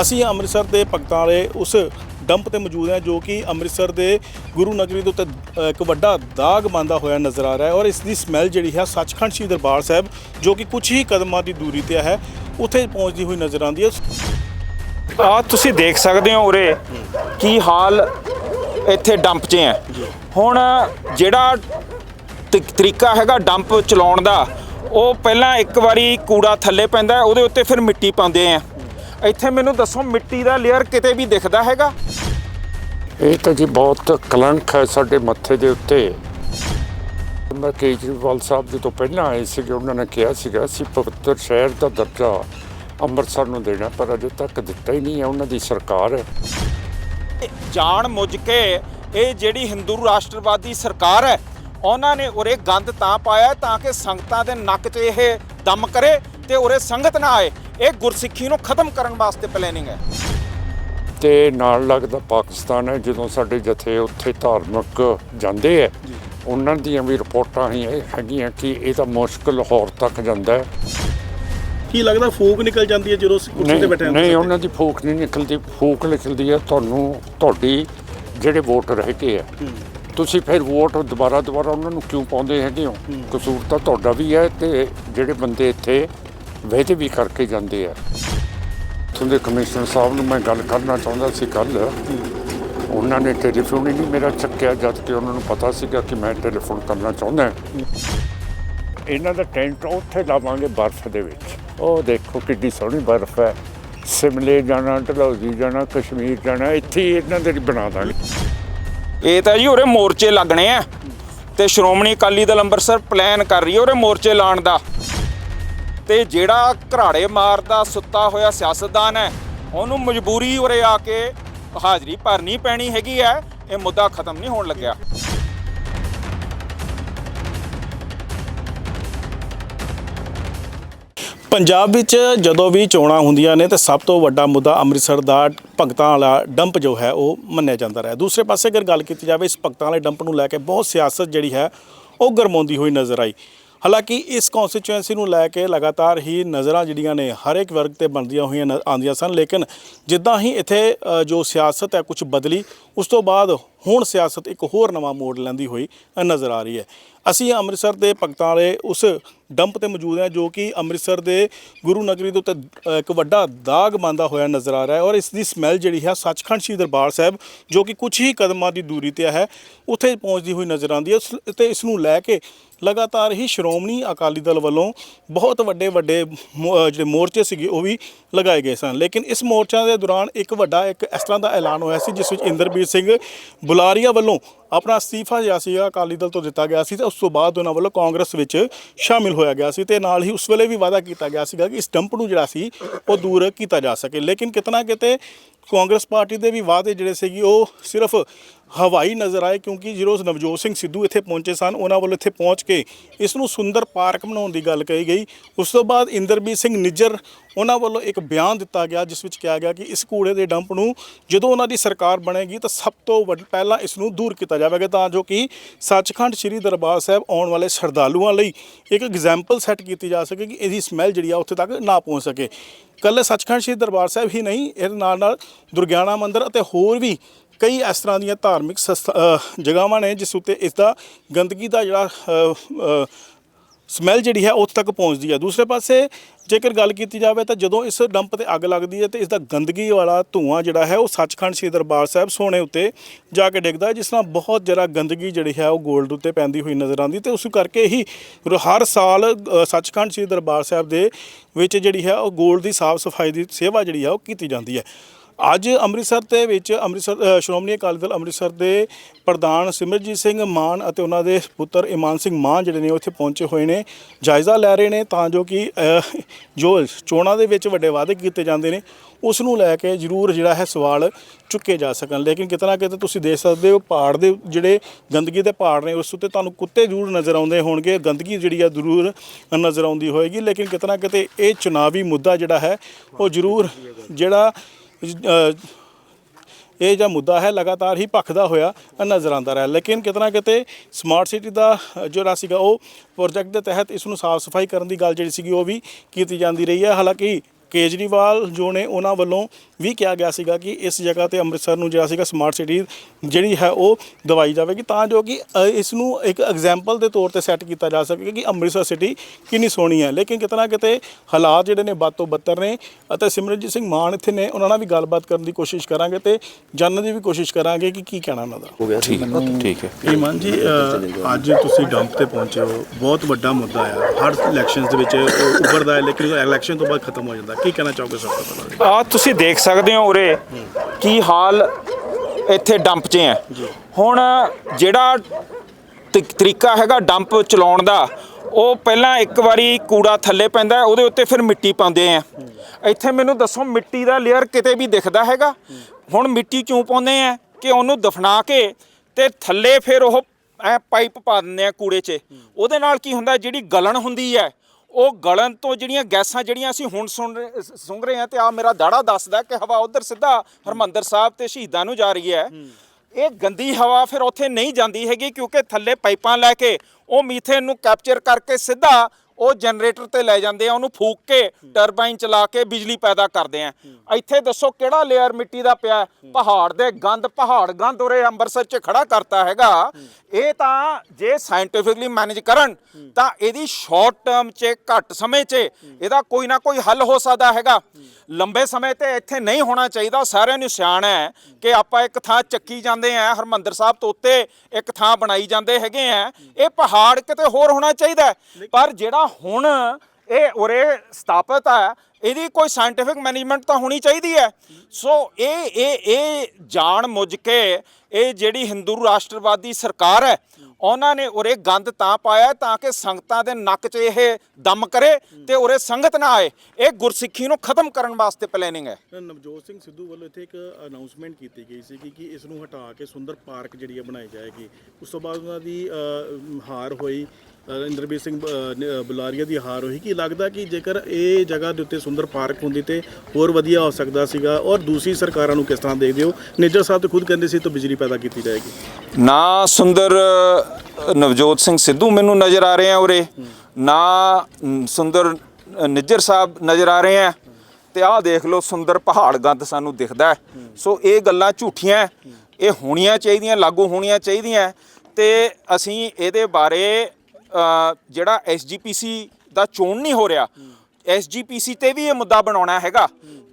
ਅਸੀਂ ਅੰਮ੍ਰਿਤਸਰ ਦੇ ਭਗਤਾਂ ਵਾਲੇ ਉਸ ਡੰਪ ਤੇ ਮੌਜੂਦ ਹਾਂ ਜੋ ਕਿ ਅੰਮ੍ਰਿਤਸਰ ਦੇ ਗੁਰੂ ਨਗਰੀ ਦੇ ਉੱਤੇ ਇੱਕ ਵੱਡਾ ਦਾਗ ਬੰਦਾ ਹੋਇਆ ਨਜ਼ਰ ਆ ਰਿਹਾ ਹੈ ਔਰ ਇਸ ਦੀ ਸਮੈਲ ਜਿਹੜੀ ਹੈ ਸੱਚਖੰਡ ਸ਼੍ਰੀ ਦਰਬਾਰ ਸਾਹਿਬ ਜੋ ਕਿ ਕੁਝ ਹੀ ਕਦਮਾਂ ਦੀ ਦੂਰੀ ਤੇ ਹੈ ਉੱਥੇ ਪਹੁੰਚਦੀ ਹੋਈ ਨਜ਼ਰ ਆਉਂਦੀ ਹੈ। ਆ ਤੁਸੀਂ ਦੇਖ ਸਕਦੇ ਹੋ ਉਰੇ ਕੀ ਹਾਲ ਇੱਥੇ ਡੰਪ 'ਚ ਹੈ। ਹੁਣ ਜਿਹੜਾ ਤਰੀਕਾ ਹੈਗਾ ਡੰਪ ਚਲਾਉਣ ਦਾ ਉਹ ਪਹਿਲਾਂ ਇੱਕ ਵਾਰੀ ਕੂੜਾ ਥੱਲੇ ਪੈਂਦਾ ਉਹਦੇ ਉੱਤੇ ਫਿਰ ਮਿੱਟੀ ਪਾਉਂਦੇ ਆ। ਇੱਥੇ ਮੈਨੂੰ ਦੱਸੋ ਮਿੱਟੀ ਦਾ ਲੇਅਰ ਕਿਤੇ ਵੀ ਦਿਖਦਾ ਹੈਗਾ? ਇਹ ਤਾਂ ਜੀ ਬਹੁਤ ਕਲੰਕ ਹੈ ਸਾਡੇ ਮੱਥੇ ਦੇ ਉੱਤੇ। ਮੈਂ ਕੇਜਰੀਵਾਲ ਸਾਹਿਬ ਜੀ ਤੋਂ ਪਹਿਲਾਂ ਆਏ ਸੀਗੇ ਉਹਨਾਂ ਨੇ ਕਿਹਾ ਸੀਗਾ ਅਸੀਂ ਪਵਿੱਤਰ ਸ਼ਹਿਰ ਦਾ ਦਰਜਾ ਅੰਮ੍ਰਿਤਸਰ ਨੂੰ ਦੇਣਾ ਪਰ ਅਜੇ ਤੱਕ ਦਿੱਤਾ ਹੀ ਨਹੀਂ ਹੈ ਉਹਨਾਂ ਦੀ ਸਰਕਾਰ ਹੈ। ਜਾਣ ਮੁੱਝ ਕੇ ਇਹ ਜਿਹੜੀ ਹਿੰਦੂ ਰਾਸ਼ਟਰਵਾਦੀ ਸਰਕਾਰ ਹੈ ਉਹਨਾਂ ਨੇ ਉਰੇ ਗੰਦ ਤਾਂ ਪਾਇਆ ਤਾਂ ਕਿ ਸੰਗਤਾਂ ਦੇ ਨੱਕ 'ਚ ਇਹ ਦਮ ਕਰੇ। ਤੇ ਉਰੇ ਸੰਗਤ ਨਾ ਆਏ। ਇਹ ਗੁਰਸਿੱਖੀ ਨੂੰ ਖਤਮ ਕਰਨ ਵਾਸਤੇ ਪਲੈਨਿੰਗ ਹੈ। ਤੇ ਨਾਲ ਲੱਗਦਾ ਪਾਕਿਸਤਾਨ ਹੈ ਜਦੋਂ ਸਾਡੇ ਜਥੇ ਉੱਥੇ ਧਾਰਮਿਕ ਜਾਂਦੇ ਹੈ ਉਹਨਾਂ ਦੀਆਂ ਵੀ ਰਿਪੋਰਟਾਂ ਹੀ ਇਹ ਹੈਗੀਆਂ ਕਿ ਇਹ ਤਾਂ ਮੁਸ਼ਕਲ ਲਾਹੌਰ ਤੱਕ ਜਾਂਦਾ ਹੈ। ਕੀ ਲੱਗਦਾ ਫੂਕ ਨਿਕਲ ਜਾਂਦੀ ਹੈ ਜਦੋਂ ਅਸੀਂ ਕੁਰਸੀ ਤੇ ਬੈਠੇ ਹਾਂ ਨਹੀਂ ਉਹਨਾਂ ਦੀ ਫੂਕ ਨਹੀਂ ਨਿਕਲਦੀ। ਫੂਕ ਨਿਕਲਦੀ ਹੈ ਤੁਹਾਨੂੰ ਤੁਹਾਡੀ ਜਿਹੜੇ ਵੋਟਰ ਹੈਗੇ ਆ। ਤੁਸੀਂ ਫਿਰ ਵੋਟ ਦੁਬਾਰਾ ਦੁਬਾਰਾ ਉਹਨਾਂ ਨੂੰ ਕਿਉਂ ਪਾਉਂਦੇ ਹੈਗੇ ਹੋ। ਕਸੂਰ ਤਾਂ ਤੁਹਾਡਾ ਵੀ ਹੈ ਤੇ ਜਿਹੜੇ ਬੰਦੇ ਇੱਥੇ ਵਾਅਦੇ ਵੀ ਕਰਕੇ ਜਾਂਦੇ ਆ। ਇੱਥੋਂ ਦੇ ਕਮਿਸ਼ਨਰ ਸਾਹਿਬ ਨੂੰ ਮੈਂ ਗੱਲ ਕਰਨਾ ਚਾਹੁੰਦਾ ਸੀ ਕੱਲ ਉਹਨਾਂ ਨੇ ਟੈਲੀਫੋਨ ਹੀ ਨਹੀਂ ਮੇਰਾ ਚੱਕਿਆ, ਜਦ ਕਿ ਉਹਨਾਂ ਨੂੰ ਪਤਾ ਸੀਗਾ ਕਿ ਮੈਂ ਟੈਲੀਫੋਨ ਕਰਨਾ ਚਾਹੁੰਦਾ ਇਹਨਾਂ ਦਾ ਟੈਂਟ ਉੱਥੇ ਲਾਵਾਂਗੇ ਬਰਫ਼ ਦੇ ਵਿੱਚ। ਉਹ ਦੇਖੋ ਕਿੱਡੀ ਸੋਹਣੀ ਬਰਫ਼ ਹੈ। ਸਿਮਲੇ ਜਾਣਾ ਢਲੌਜੀ ਜਾਣਾ, ਕਸ਼ਮੀਰ ਜਾਣਾ, ਇੱਥੇ ਹੀ ਇਹਨਾਂ ਦੇ ਬਣਾ ਦਾਂਗੇ। ਇਹ ਤਾਂ ਜੀ ਉਰੇ ਮੋਰਚੇ ਲੱਗਣੇ ਆ। ਤੇ ਸ਼੍ਰੋਮਣੀ ਅਕਾਲੀ ਦਲ ਅੰਮ੍ਰਿਤਸਰ ਪਲਾਨ ਕਰ ਰਹੀ ਹੈ ਉਰੇ ਮੋਰਚੇ ਲਾਉਣ ਦਾ। ਤੇ ਜਿਹੜਾ ਘਰਾੜੇ ਮਾਰਦਾ, ਸੁੱਤਾ ਹੋਇਆ ਸਿਆਸਤਦਾਨ ਹੈ, ਉਹਨੂੰ ਮਜਬੂਰੀ ਉਰੇ ਆ ਕੇ ਹਾਜ਼ਰੀ ਭਰਨੀ ਪੈਣੀ ਹੈਗੀ ਹੈ। ਇਹ ਮੁੱਦਾ ਖਤਮ ਨਹੀਂ ਹੋਣ ਲੱਗਿਆ। ਪੰਜਾਬ ਵਿੱਚ ਜਦੋਂ ਵੀ ਚੋਣਾਂ ਹੁੰਦੀਆਂ ਨੇ ਤਾਂ ਸਭ ਤੋਂ ਵੱਡਾ ਮੁੱਦਾ ਅੰਮ੍ਰਿਤਸਰ ਦਾ ਭਗਤਾਂ ਵਾਲਾ ਡੰਪ ਜੋ ਹੈ, ਉਹ ਮੰਨਿਆ ਜਾਂਦਾ ਰਿਹਾ। ਦੂਸਰੇ ਪਾਸੇ ਅਗਰ ਗੱਲ ਕੀਤੀ ਜਾਵੇ, ਇਸ ਭਗਤਾਂ ਵਾਲੇ ਡੰਪ ਨੂੰ ਲੈ ਕੇ ਬਹੁਤ ਸਿਆਸਤ ਜਿਹੜੀ ਹੈ, ਉਹ ਗਰਮਾਉਂਦੀ ਹੋਈ ਨਜ਼ਰ ਆਈ। ਹਾਲਾਂਕਿ ਇਸ ਕਨਸਟੀਚੁਐਂਸੀ ਨੂੰ ਲੈ ਕੇ ਲਗਾਤਾਰ ਹੀ ਨਜ਼ਰਾਂ ਜਿਹੜੀਆਂ ਨੇ ਹਰ ਇੱਕ ਵਰਗ ਤੇ ਬਣਦੀਆਂ ਹੋਈਆਂ ਨ- ਆਉਂਦੀਆਂ ਸਨ, ਲੇਕਿਨ ਜਿੱਦਾਂ ਹੀ ਇੱਥੇ ਜੋ ਸਿਆਸਤ ਹੈ ਕੁਝ ਬਦਲੀ ਉਸ ਤੋਂ ਬਾਅਦ ਹੁਣ ਸਿਆਸਤ ਇੱਕ ਹੋਰ ਨਵਾਂ ਮੋੜ ਲੈਂਦੀ ਹੋਈ ਨਜ਼ਰ ਆ ਰਹੀ ਹੈ। ਅਸੀਂ ਅੰਮ੍ਰਿਤਸਰ ਦੇ ਭਗਤਾਂ ਵਾਲੇ ਉਸ ਡੰਪ ਤੇ ਮੌਜੂਦ ਹਾਂ ਜੋ ਕਿ ਅੰਮ੍ਰਿਤਸਰ ਦੇ ਗੁਰੂ ਨਗਰੀ ਦੇ ਉੱਤੇ ਇੱਕ ਵੱਡਾ ਦਾਗ ਬੰਦਾ ਹੋਇਆ ਨਜ਼ਰ ਆ ਰਿਹਾ ਹੈ ਔਰ ਇਸ ਦੀ ਸਮੈਲ ਜਿਹੜੀ ਹੈ ਸੱਚਖੰਡ ਸ਼੍ਰੀ ਦਰਬਾਰ ਸਾਹਿਬ ਜੋ ਕਿ ਕੁਝ ਹੀ ਕਦਮਾਂ ਦੀ ਦੂਰੀ ਤੇ ਹੈ, ਉੱਥੇ ਪਹੁੰਚਦੀ ਹੋਈ ਨਜ਼ਰ ਆਉਂਦੀ ਹੈ। ਉਸ- ਤੇ ਇਸ ਨੂੰ ਲੈ ਕੇ ਲਗਾਤਾਰ ਹੀ ਸ਼੍ਰੋਮਣੀ ਅਕਾਲੀ ਦਲ ਵੱਲੋਂ ਬਹੁਤ ਵੱਡੇ ਵੱਡੇ ਮੋ- ਜਿਹੜੇ ਮੋਰਚੇ ਸੀਗੇ ਉਹ ਵੀ ਲਗਾਏ ਗਏ ਸਨ। ਲੇਕਿਨ ਇਸ ਮੋਰਚਾ ਦੇ ਦੌਰਾਨ ਇੱਕ ਵੱਡਾ ਇੱਕ ਇਸ ਤਰ੍ਹਾਂ ਦਾ ਐਲਾਨ ਹੋਇਆ ਸੀ ਜਿਸ ਵਿੱਚ ਇੰਦਰਬੀਰ ਸਿੰਘ ਬੁਲਾਰੀਆ ਵੱਲੋਂ ਆਪਣਾ ਅਸਤੀਫਾ ਜਿਹੜਾ ਸੀਗਾ ਅਕਾਲੀ ਦਲ ਤੋਂ ਦਿੱਤਾ ਗਿਆ ਸੀ ਤੇ ਉਸ ਤੋਂ ਬਾਅਦ ਉਹਨਾਂ ਵੱਲੋਂ ਕਾਂਗਰਸ ਵਿੱਚ ਸ਼ਾਮਿਲ ਹੋਇਆ ਗਿਆ ਸੀ ਤੇ ਨਾਲ ਹੀ ਉਸ ਵੇਲੇ ਵੀ ਵਾਅਦਾ ਕੀਤਾ ਗਿਆ ਸੀਗਾ ਕਿ ਇਸ ਡੰਪ ਨੂੰ ਜਿਹੜਾ ਸੀ ਉਹ ਦੂਰ ਕੀਤਾ ਜਾ ਸਕੇ। ਲੇਕਿਨ ਕਿਤਨਾ ਕਿਤੇ ਕਾਂਗਰਸ ਪਾਰਟੀ ਦੇ ਵੀ ਵਾਅਦੇ ਜਿਹੜੇ ਸੀਗੇ, ਉਹ ਸਿਰਫ ਹਵਾਈ ਨਜ਼ਰ ਆਏ ਕਿਉਂਕਿ ਜਦੋਂ ਨਵਜੋਤ ਸਿੰਘ ਸਿੱਧੂ ਇੱਥੇ ਪਹੁੰਚੇ ਸਨ, ਉਹਨਾਂ ਵੱਲੋਂ ਇੱਥੇ ਪਹੁੰਚ ਕੇ ਇਸ ਨੂੰ ਸੁੰਦਰ ਪਾਰਕ ਬਣਾਉਣ ਦੀ ਗੱਲ ਕਹੀ ਗਈ। ਉਸ ਤੋਂ ਬਾਅਦ ਇੰਦਰਬੀਰ ਸਿੰਘ ਨਿੱਜਰ ਉਹਨਾਂ ਵੱਲੋਂ ਇੱਕ ਬਿਆਨ ਦਿੱਤਾ ਗਿਆ, ਜਿਸ ਵਿੱਚ ਕਿਹਾ ਗਿਆ ਕਿ ਇਸ ਕੂੜੇ ਦੇ ਡੰਪ ਨੂੰ ਜਦੋਂ ਉਹਨਾਂ ਦੀ ਸਰਕਾਰ ਬਣੇਗੀ ਤਾਂ ਸਭ ਤੋਂ ਵੱਡ, ਪਹਿਲਾਂ ਇਸ ਨੂੰ ਦੂਰ ਕੀਤਾ ਜਾਵੇਗਾ, ਤਾਂ ਜੋ ਕਿ ਸੱਚਖੰਡ ਸ੍ਰੀ ਦਰਬਾਰ ਸਾਹਿਬ ਆਉਣ ਵਾਲੇ ਸ਼ਰਧਾਲੂਆਂ ਲਈ ਇੱਕ ਐਗਜ਼ਾਮਪਲ ਸੈੱਟ ਕੀਤੀ ਜਾ ਸਕੇ ਕਿ ਇਹਦੀ ਸਮੈਲ ਜਿਹੜੀ ਆ ਉੱਥੇ ਤੱਕ ਨਾ ਪਹੁੰਚ ਸਕੇ। ਕੱਲੇ ਸੱਚਖੰਡ ਸ੍ਰੀ ਦਰਬਾਰ ਸਾਹਿਬ ਹੀ ਨਹੀਂ ਇਹਦੇ ਨਾਲ ਨਾਲ ਦੁਰਗਿਆਣਾ ਮੰਦਿਰ ਅਤੇ ਹੋਰ ਵੀ ਕਈ ਇਸ ਤਰ੍ਹਾਂ ਦੀਆਂ ਧਾਰਮਿਕ ਸੰਸਥਾ- ਜਗ੍ਹਾਵਾਂ ਨੇ ਜਿਸ ਉੱਤੇ ਇਸ ਦਾ ਗੰਦਗੀ ਦਾ ਜਿਹੜਾ ਸਮੈਲ ਜਿਹੜੀ ਹੈ ਉੱਥੇ ਤੱਕ ਪਹੁੰਚਦੀ ਹੈ। ਦੂਸਰੇ ਪਾਸੇ ਜੇਕਰ ਗੱਲ ਕੀਤੀ ਜਾਵੇ ਤਾਂ ਜਦੋਂ ਇਸ ਡੰਪ ਤੇ ਅੱਗ ਲੱਗਦੀ ਹੈ ਤੇ ਇਸ ਦਾ ਗੰਦਗੀ ਵਾਲਾ ਧੂਆਂ ਜਿਹੜਾ ਹੈ ਉਹ ਸੱਚਖੰਡ ਸ੍ਰੀ ਦਰਬਾਰ ਸਾਹਿਬ ਸੋਨੇ ਉੱਤੇ ਜਾ ਕੇ ਡਿੱਗਦਾ ਹੈ, ਜਿਸ ਨਾਲ ਬਹੁਤ ਜ਼ਿਆਦਾ ਗੰਦਗੀ ਜਿਹੜੀ ਹੈ ਉਹ ਗੋਲਡ ਉੱਤੇ ਪੈਂਦੀ ਹੋਈ ਨਜ਼ਰ ਆਉਂਦੀ ਤੇ ਉਸ ਕਰਕੇ ਹੀ ਹਰ ਸਾਲ ਸੱਚਖੰਡ ਸ੍ਰੀ ਦਰਬਾਰ ਸਾਹਿਬ ਦੇ ਵਿੱਚ ਜਿਹੜੀ ਹੈ ਉਹ ਗੋਲਡ ਦੀ ਸਾਫ਼ ਸਫ਼ਾਈ ਦੀ ਸੇਵਾ ਜਿਹੜੀ ਹੈ ਉਹ ਕੀਤੀ ਜਾਂਦੀ ਹੈ। ਅੱਜ ਅੰਮ੍ਰਿਤਸਰ ਦੇ ਵਿੱਚ ਅੰਮ੍ਰਿਤਸਰ ਸ਼੍ਰੋਮਣੀ ਅਕਾਲੀ ਦਲ ਅੰਮ੍ਰਿਤਸਰ ਦੇ ਪ੍ਰਧਾਨ ਸਿਮਰਜੀਤ ਸਿੰਘ ਮਾਨ ਅਤੇ ਉਹਨਾਂ ਦੇ ਪੁੱਤਰ ਇਮਾਨ ਸਿੰਘ ਮਾਨ ਜਿਹੜੇ ਨੇ ਉੱਥੇ ਪਹੁੰਚੇ ਹੋਏ ਨੇ, ਜਾਇਜ਼ਾ ਲੈ ਰਹੇ ਨੇ ਤਾਂ ਜੋ ਕਿ ਜੋ ਚੋਣਾਂ ਦੇ ਵਿੱਚ ਵੱਡੇ ਵਾਅਦੇ ਕੀਤੇ ਜਾਂਦੇ ਨੇ, ਉਸ ਨੂੰ ਲੈ ਕੇ ਜ਼ਰੂਰ ਜਿਹੜਾ ਹੈ ਸਵਾਲ ਚੁੱਕੇ ਜਾ ਸਕਣ। ਲੇਕਿਨ ਕਿਤਨਾ ਕਿਤੇ ਤੁਸੀਂ ਦੇਖ ਸਕਦੇ ਹੋ, ਪਹਾੜ ਦੇ ਜਿਹੜੇ ਗੰਦਗੀ ਦੇ ਪਹਾੜ ਨੇ, ਉਸ ਉੱਤੇ ਤੁਹਾਨੂੰ ਕੁੱਤੇ ਜ਼ਰੂਰ ਨਜ਼ਰ ਆਉਂਦੇ ਹੋਣਗੇ, ਗੰਦਗੀ ਜਿਹੜੀ ਆ ਜ਼ਰੂਰ ਨਜ਼ਰ ਆਉਂਦੀ ਹੋਏਗੀ। ਲੇਕਿਨ ਕਿਤਨਾ ਕਿਤੇ ਇਹ ਚੁਣਾਵੀ ਮੁੱਦਾ ਜਿਹੜਾ ਹੈ, ਉਹ ਜ਼ਰੂਰ ਜਿਹੜਾ ਇਹ ਜਿਹੜਾ ਮੁੱਦਾ ਹੈ, ਲਗਾਤਾਰ ਹੀ ਭਖਦਾ ਹੋਇਆ ਨਜ਼ਰ ਆਉਂਦਾ ਰਿਹਾ। ਲੇਕਿਨ ਕਿਤਨਾ ਕਿਤੇ ਸਮਾਰਟ ਸਿਟੀ ਦਾ ਜਿਹੜਾ ਸੀਗਾ, ਉਹ ਪ੍ਰੋਜੈਕਟ ਦੇ ਤਹਿਤ ਇਸ ਨੂੰ ਸਾਫ਼ ਸਫ਼ਾਈ ਕਰਨ ਦੀ ਗੱਲ ਜਿਹੜੀ ਸੀਗੀ, ਉਹ ਵੀ ਕੀਤੀ ਜਾਂਦੀ ਰਹੀ ਹੈ। ਹਾਲਾਂਕਿ ਕੇਜਰੀਵਾਲ ਜੋ ਨੇ ਉਹਨਾਂ ਵੱਲੋਂ ਵੀ ਕਿਹਾ ਗਿਆ ਸੀਗਾ ਕਿ ਇਸ ਜਗ੍ਹਾ ਤੇ ਅੰਮ੍ਰਿਤਸਰ ਨੂੰ ਜਿਹੜਾ ਸੀਗਾ ਸਮਾਰਟ ਸਿਟੀ ਜਿਹੜੀ ਹੈ ਉਹ ਦਵਾਈ ਜਾਵੇਗੀ ਤਾਂ ਜੋ ਕਿ ਇਸ ਨੂੰ ਇੱਕ ਐਗਜ਼ਾਮਪਲ ਦੇ ਤੌਰ ਤੇ ਸੈੱਟ ਕੀਤਾ ਜਾ ਸਕੇ ਕਿ ਅੰਮ੍ਰਿਤਸਰ ਸਿਟੀ ਕਿੰਨੀ ਸੋਹਣੀ ਹੈ। ਲੇਕਿਨ ਕਿਤੇ ਨਾ ਕਿਤੇ ਹਾਲਾਤ ਜਿਹੜੇ ਨੇ ਬਦ ਤੋਂ ਬੱਤਰ ਨੇ ਅਤੇ ਸਿਮਰਨਜੀਤ ਸਿੰਘ ਮਾਨ ਇੱਥੇ ਨੇ ਉਹਨਾਂ ਨਾਲ ਵੀ ਗੱਲਬਾਤ ਕਰਨ ਦੀ ਕੋਸ਼ਿਸ਼ ਕਰਾਂਗੇ ਤੇ ਜਾਣਨ ਦੀ ਵੀ ਕੋਸ਼ਿਸ਼ ਕਰਾਂਗੇ ਕਿ ਕੀ ਕਹਿਣਾ ਉਹਨਾਂ ਦਾ। ਠੀਕ ਠੀਕ ਹੈ। ਇਮਾਨ ਜੀ ਅੱਜ ਤੁਸੀਂ ਡੰਪ ਤੇ ਪਹੁੰਚੇ ਹੋ। ਬਹੁਤ ਵੱਡਾ ਮੁੱਦਾ ਆ। ਹਰ ਇਲੈਕਸ਼ਨਸ ਦੇ ਵਿੱਚ ਉੱਭਰਦਾ ਹੈ ਲੇਕਿਨ ਇਲੈਕਸ਼ਨ ਤੋਂ ਬਾਅਦ ਖਤਮ ਹੋ ਜਾਂਦਾ। ਕੀ ਕਹਿਣਾ ਚਾਹੋਗੇ ਸਭ ਤੋਂ ਪਹਿਲਾਂ ਆ ਤੁਸੀਂ ਦੇਖ ਸਕਦੇ ਹੋ ਉਰੇ ਕੀ ਹਾਲ ਇੱਥੇ ਡੰਪ 'ਚ ਹੈ। ਹੁਣ ਜਿਹੜਾ ਤਰੀ- ਤਰੀਕਾ ਹੈਗਾ ਡੰਪ ਚਲਾਉਣ ਦਾ ਉਹ ਪਹਿਲਾਂ ਇੱਕ ਵਾਰੀ ਕੂੜਾ ਥੱਲੇ ਪੈਂਦਾ ਉਹਦੇ ਉੱਤੇ ਫਿਰ ਮਿੱਟੀ ਪਾਉਂਦੇ ਆ। ਇੱਥੇ ਮੈਨੂੰ ਦੱਸੋ ਮਿੱਟੀ ਦਾ ਲੇਅਰ ਕਿਤੇ ਵੀ ਦਿਖਦਾ ਹੈਗਾ? ਹੁਣ ਮਿੱਟੀ ਕਿਉਂ ਪਾਉਂਦੇ ਆ? ਕਿ ਉਹਨੂੰ ਦਫਨਾ ਕੇ ਤੇ ਥੱਲੇ ਫਿਰ ਉਹ ਐ ਪਾਈਪ ਪਾ ਦਿੰਦੇ ਆ ਕੂੜੇ 'ਚ। ਉਹਦੇ ਨਾਲ ਕੀ ਹੁੰਦਾ ਜਿਹੜੀ ਗਲਣ ਹੁੰਦੀ ਹੈ ਉਹ ਗਲਣ ਤੋਂ ਜਿਹੜੀਆਂ ਗੈਸਾਂ ਜਿਹੜੀਆਂ ਅਸੀਂ ਹੁਣ ਸੁਣ ਰਹੇ- ਸੁੰਘ ਰਹੇ ਹਾਂ ਤੇ ਆ ਮੇਰਾ ਦਾੜਾ ਦੱਸਦਾ ਕਿ ਹਵਾ ਉਧਰ ਸਿੱਧਾ ਹਰਮੰਦਰ ਸਾਹਿਬ ਤੇ ਸ਼ਹੀਦਾਂ ਨੂੰ ਜਾ ਰਹੀ ਹੈ। ਇਹ ਗੰਦੀ ਹਵਾ ਫਿਰ ਉੱਥੇ ਨਹੀਂ ਜਾਂਦੀ ਹੈਗੀ ਕਿਉਂਕਿ ਥੱਲੇ ਪਾਈਪਾਂ ਲੈ ਕੇ ਉਹ ਮੀਥੇਨ ਨੂੰ ਕੈਪਚਰ ਕਰਕੇ ਸਿੱਧਾ ਉਹ ਜਨਰੇਟਰ ਤੇ ਲੈ ਜਾਂਦੇ ਆ ਉਹਨੂੰ ਫੂਕ ਕੇ ਟਰਬਾਈਨ ਚਲਾ ਕੇ ਬਿਜਲੀ ਪੈਦਾ ਕਰਦੇ ਆ। ਇੱਥੇ ਦੱਸੋ ਕਿਹੜਾ ਲੇਅਰ ਮਿੱਟੀ ਦਾ ਪਿਆ? ਪਹਾੜ ਦੇ ਗੰਦ ਪਹਾੜ ਗੰਦ ਉਰੇ ਅੰਮ੍ਰਿਤਸਰ 'ਚ ਖੜਾ ਕਰਤਾ ਹੈਗਾ। ਇਹ ਤਾਂ ਜੇ ਸਾਇੰਟੀਫਿਕਲੀ ਮੈਨੇਜ ਕਰਨ ਤਾਂ ਇਹਦੀ ਸ਼ਾਰਟ ਟਰਮ 'ਚ ਘੱਟ ਸਮੇਂ 'ਚ ਇਹਦਾ ਕੋਈ ਨਾ ਕੋਈ ਹੱਲ ਹੋ ਸਕਦਾ ਹੈਗਾ। ਲੰਬੇ ਸਮੇਂ ਤੇ ਇੱਥੇ ਨਹੀਂ ਹੋਣਾ ਚਾਹੀਦਾ। ਸਾਰਿਆਂ ਨੂੰ ਸਿਆਣ ਹੈ ਕਿ ਆਪਾਂ ਇੱਕ ਥਾਂ ਚੱਕੀ ਜਾਂਦੇ ਆ ਹਰਮੰਦਰ ਸਾਹਿਬ ਤੋਂ ਉੱਤੇ ਇੱਕ ਥਾਂ ਬਣਾਈ ਜਾਂਦੇ ਹੈਗੇ ਆ। ਇਹ ਪਹਾੜ ਕਿਤੇ ਹੋਰ ਹੋਣਾ ਚਾਹੀਦਾ। ਪਰ ਜਿਹੜਾ ਹੁਣ ਇਹ ਉਰੇ ਸਥਾਪਿਤ ਹੈ, ਇਹਦੀ ਕੋਈ ਸਾਇੰਟੀਫਿਕ ਮੈਨੇਜਮੈਂਟ ਤਾਂ ਹੋਣੀ ਚਾਹੀਦੀ ਹੈ। ਸੋ ਇਹ ਇਹ ਇਹ ਜਾਣ ਮੁੱਝ ਕੇ ਇਹ ਜਿਹੜੀ ਹਿੰਦੂ ਰਾਸ਼ਟਰਵਾਦੀ ਸਰਕਾਰ ਹੈ, ਉਹਨਾਂ ਨੇ ਉਰੇ ਗੰਦ ਤਾਂ ਪਾਇਆ ਤਾਂ ਕਿ ਸੰਗਤਾਂ ਦੇ ਨੱਕ 'ਚ ਇਹ ਦਮ ਕਰੇ ਤੇ ਉਰੇ ਸੰਗਤ ਨਾ ਆਏ। ਇਹ ਗੁਰਸਿੱਖੀ ਨੂੰ ਖਤਮ ਕਰਨ ਵਾਸਤੇ ਪਲੈਨਿੰਗ ਹੈ। ਨਵਜੋਤ ਸਿੰਘ ਸਿੱਧੂ ਵੱਲੋਂ ਇੱਥੇ ਇੱਕ ਅਨਾਉਂਸਮੈਂਟ ਕੀਤੀ ਗਈ ਸੀ ਕਿ ਇਸ ਨੂੰ ਹਟਾ ਕੇ ਸੁੰਦਰ ਪਾਰਕ ਜਿਹੜੀ ਹੈ ਬਣਾਈ ਜਾਏਗੀ। ਉਸ ਤੋਂ ਬਾਅਦ ਉਹਨਾਂ ਦੀ ਹਾਰ ਹੋਈ। ਇੰਦਰਬੀਰ ਸਿੰਘ ਬ- ਬੁਲਾਰੀਆ ਦੀ ਹਾਰ ਹੋਈ ਕਿ ਲੱਗਦਾ ਕਿ ਜੇਕਰ ਇਹ ਜਗ੍ਹਾ ਦੇ ਉੱਤੇ ਸੁੰਦਰ ਪਾਰਕ ਹੁੰਦੀ ਤੇ ਹੋਰ ਵਧੀਆ ਹੋ ਸਕਦਾ ਸੀਗਾ ਔਰ ਦੂਸਰੀ ਸਰਕਾਰਾਂ ਨੂੰ ਕਿਸ ਤਰ੍ਹਾਂ ਦੇਖਦੇ ਹੋ? ਨਿੱਜਰ ਸਾਹਿਬ ਤਾਂ ਖੁਦ ਕਹਿੰਦੇ ਸੀ ਤਾਂ ਬਿਜਲੀ ਪੈਦਾ ਕੀਤੀ ਜਾਏਗੀ। ਨਾ ਸੁੰਦਰ ਨਵਜੋਤ ਸਿੰਘ ਸਿੱਧੂ ਮੈਨੂੰ ਨਜ਼ਰ ਆ ਰਹੇ ਆ ਉਰੇ। ਨਾ ਸੁੰਦਰ ਨਿੱਜਰ ਸਾਹਿਬ ਨਜ਼ਰ ਆ ਰਹੇ ਆ। ਤੇ ਆਹ ਦੇਖ ਲਓ, ਸੁੰਦਰ ਪਹਾੜ ਗੰਦ ਸਾਨੂੰ ਦਿਖਦਾ ਸੋ ਇਹ ਗੱਲਾਂ ਝੂਠੀਆਂ ਇਹ ਹੋਣੀਆਂ ਚਾਹੀਦੀਆਂ, ਲਾਗੂ ਹੋਣੀਆਂ ਚਾਹੀਦੀਆਂ ਤੇ ਅਸੀਂ ਇਹਦੇ ਬਾਰੇ ਜਿਹੜਾ ਐਸਜੀਪੀਸੀ ਦਾ ਚੋਣ ਨਹੀਂ ਹੋ ਰਿਹਾ ਐਸਜੀਪੀਸੀ ਤੇ ਵੀ ਇਹ ਮੁੱਦਾ ਬਣਾਉਣਾ ਹੈਗਾ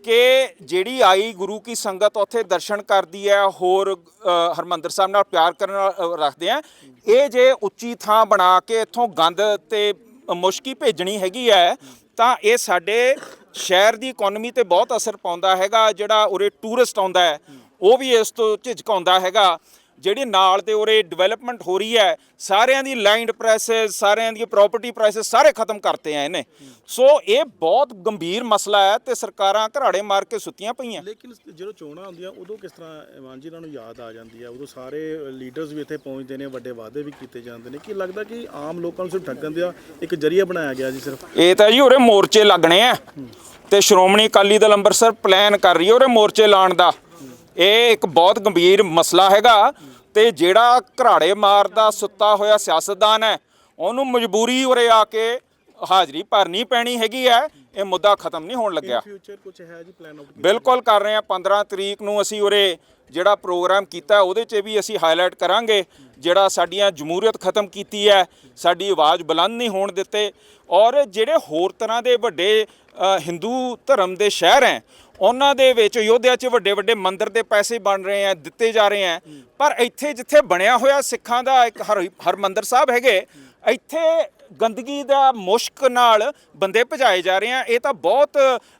ਕਿ ਜਿਹੜੀ ਆਈ ਗੁਰੂ ਕੀ ਸੰਗਤ ਉੱਥੇ ਦਰਸ਼ਨ ਕਰਦੀ ਹੈ ਹੋਰ ਅ, ਹਰਮੰਦਰ ਸਾਹਿਬ ਨਾਲ ਪਿਆਰ ਕਰਨ ਰੱਖਦੇ ਆ। ਇਹ ਜੇ ਉੱਚੀ ਥਾਂ ਬਣਾ ਕੇ ਇੱਥੋਂ ਗੰਦ ਤੇ ਮੁਸ਼ਕੀ ਭੇਜਣੀ ਹੈਗੀ ਹੈ ਤਾਂ ਇਹ ਸਾਡੇ ਸ਼ਹਿਰ ਦੀ ਇਕਨੋਮੀ ਤੇ ਬਹੁਤ ਅਸਰ ਪਾਉਂਦਾ ਹੈਗਾ ਜਿਹੜਾ ਉਰੇ ਟੂਰਿਸਟ ਆਉਂਦਾ ਹੈ ਉਹ ਵੀ ਇਸ ਤੋਂ ਝਿਜਕਾਉਂਦਾ ਹੈਗਾ। ਜਿਹੜੀ ਨਾਲ ਤੇ ਉਰੇ ਡਿਵੈਲਪਮੈਂਟ ਹੋ ਰਹੀ ਹੈ ਸਾਰਿਆਂ ਦੀ ਲੈਂਡ ਪ੍ਰਾਈਸਸ ਸਾਰਿਆਂ ਦੀ ਪ੍ਰਾਪਰਟੀ ਪ੍ਰਾਈਸਸ ਸਾਰੇ ਖਤਮ ਕਰਤੇ ਆ ਇਹਨੇ। ਸੋ ਇਹ ਬਹੁਤ ਗੰਭੀਰ ਮਸਲਾ ਹੈ ਤੇ ਸਰਕਾਰਾਂ ਘਰਾੜੇ ਮਾਰ ਕੇ ਸੁੱਤੀਆਂ ਪਈਆਂ। ਲੇਕਿਨ ਜਦੋਂ ਚੋਣਾਂ ਹੁੰਦੀਆਂ ਉਦੋਂ ਕਿਸ ਤਰ੍ਹਾਂ ਇਮਾਨ ਜੀ ਇਹਨਾਂ ਨੂੰ ਯਾਦ ਆ ਜਾਂਦੀ ਹੈ? ਉਦੋਂ ਸਾਰੇ ਲੀਡਰਸ ਵੀ ਇੱਥੇ ਪਹੁੰਚਦੇ ਨੇ ਵੱਡੇ ਵਾਅਦੇ ਵੀ ਕੀਤੇ ਜਾਂਦੇ ਨੇ। ਕੀ ਲੱਗਦਾ ਕਿ ਆਮ ਲੋਕਾਂ ਨੂੰ ਸਿਰਫ ਠੱਗਣ ਦਾ ਇੱਕ ਜਰੀਆ ਬਣਾਇਆ ਗਿਆ ਜੀ ਸਿਰਫ? ਇਹ ਤਾਂ ਜੀ ਉਰੇ ਮੋਰਚੇ ਲੱਗਣੇ ਆ। ਤੇ ਸ਼੍ਰੋਮਣੀ ਅਕਾਲੀ ਦਲ ਅੰਮ੍ਰਿਤਸਰ ਪਲਾਨ ਕਰ ਰਹੀ ਹੈ ਉਰੇ ਮੋਰਚੇ ਲਾਉਣ ਦਾ। ਇਹ ਇੱਕ ਬਹੁਤ ਗੰਭੀਰ ਮਸਲਾ ਹੈਗਾ ਤੇ ਜਿਹੜਾ ਘਰਾੜੇ ਮਾਰਦਾ ਸੁੱਤਾ ਹੋਇਆ ਸਿਆਸਤਦਾਨ ਹੈ ਉਹਨੂੰ ਮਜਬੂਰੀ ਉਰੇ ਆ ਕੇ ਹਾਜ਼ਰੀ ਭਰਨੀ ਪੈਣੀ ਹੈਗੀ ਹੈ ਇਹ ਮੁੱਦਾ ਖਤਮ ਨਹੀਂ ਹੋਣ ਲੱਗਿਆ। ਫਿਊਚਰ ਕੁਝ ਹੈ ਜੀ ਪਲਾਨ ਆਊਟ ਬਿਲਕੁਲ ਕਰ ਰਹੇ ਹਾਂ 15 ਤਰੀਕ ਨੂੰ ਅਸੀਂ ਉਰੇ ਜਿਹੜਾ ਪ੍ਰੋਗਰਾਮ ਕੀਤਾ ਉਹਦੇ 'ਚ ਵੀ ਅਸੀਂ ਹਾਈਲਾਈਟ ਕਰਾਂਗੇ ਜਿਹੜਾ ਸਾਡੀਆਂ ਜਮਹੂਰੀਅਤ ਖਤਮ ਕੀਤੀ ਹੈ ਸਾਡੀ ਆਵਾਜ਼ ਬੁਲੰਦ ਨਹੀਂ ਹੋਣ ਦਿੱਤੇ। ਔਰ ਜਿਹੜੇ ਹੋਰ ਤਰ੍ਹਾਂ ਦੇ ਵੱਡੇ ਹਿੰਦੂ ਧਰਮ ਦੇ ਸ਼ਹਿਰ ਹੈ ਉਹਨਾਂ ਦੇ ਵਿੱਚ ਯੋਧਿਆ 'ਚ ਵੱਡੇ ਵੱਡੇ ਮੰਦਿਰ ਦੇ ਪੈਸੇ ਬਣ ਰਹੇ ਆ, ਦਿੱਤੇ ਜਾ ਰਹੇ ਆ। ਪਰ ਇੱਥੇ ਜਿੱਥੇ ਬਣਿਆ ਹੋਇਆ ਸਿੱਖਾਂ ਦਾ ਇੱਕ ਹਰ ਹਰਮੰਦਰ ਸਾਹਿਬ ਹੈਗੇ, ਇੱਥੇ ਗੰਦਗੀ ਦਾ ਮੁਸ਼ਕ ਨਾਲ ਬੰਦੇ ਭਜਾਏ ਜਾ ਰਹੇ ਆ। ਇਹ ਤਾਂ ਬਹੁਤ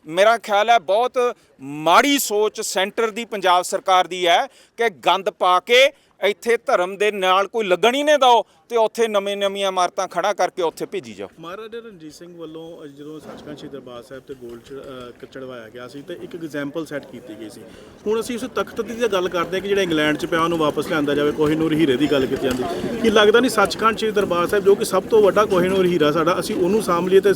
ਮੇਰਾ ਖਿਆਲ ਹੈ ਬਹੁਤ ਮਾੜੀ ਸੋਚ ਸੈਂਟਰ ਦੀ, ਪੰਜਾਬ ਸਰਕਾਰ ਦੀ ਹੈ ਕਿ ਗੰਦ ਪਾ ਕੇ ਇੱਥੇ ਧਰਮ ਦੇ ਨਾਲ ਕੋਈ ਲੱਗਣ ਹੀ ਨਹੀਂ ਦੋ ਤੇ ਉੱਥੇ ਨਵੇਂ ਨਵੀਆਂ ਇਮਾਰਤਾਂ ਖੜਾ ਕਰਕੇ ਉੱਥੇ ਭੇਜੀ ਜਾਓ। ਮਹਾਰਾਜਾ ਰਣਜੀਤ ਸਿੰਘ ਵੱਲੋਂ ਜਦੋਂ ਸੱਚਖੰਡ ਸ਼੍ਰੀ ਦਰਬਾਰ ਸਾਹਿਬ ਤੇ ਗੋਲਡ ਚੜਵਾਇਆ ਗਿਆ ਸੀ ਤੇ ਇੱਕ ਐਗਜ਼ਾਮਪਲ ਸੈੱਟ ਕੀਤੀ ਗਈ ਸੀ। ਹੁਣ ਅਸੀਂ ਉਸ ਤਖਤ ਦੀ ਤਾਂ ਗੱਲ ਕਰਦੇ ਹਾਂ ਕਿ ਜਿਹੜਾ ਇੰਗਲੈਂਡ 'ਚ ਪਿਆ ਉਹਨੂੰ ਵਾਪਸ ਲਿਆਂਦਾ ਜਾਵੇ ਕੋਹੀਨੂਰ ਹੀਰੇ ਦੀ ਗੱਲ ਕੀਤੀ ਜਾਂਦੀ। ਕੀ ਲੱਗਦਾ ਨਹੀਂ ਸੱਚਖੰਡ ਸ਼੍ਰੀ ਦਰਬਾਰ ਸਾਹਿਬ ਜੋ ਕਿ ਸਭ ਤੋਂ ਵੱਡਾ ਕੋਹੀਨੂਰ ਹੀਰਾ ਸਾਡਾ ਅਸੀਂ ਉਹਨੂੰ ਸਾਂਭ ਲਈਏ ਤੇ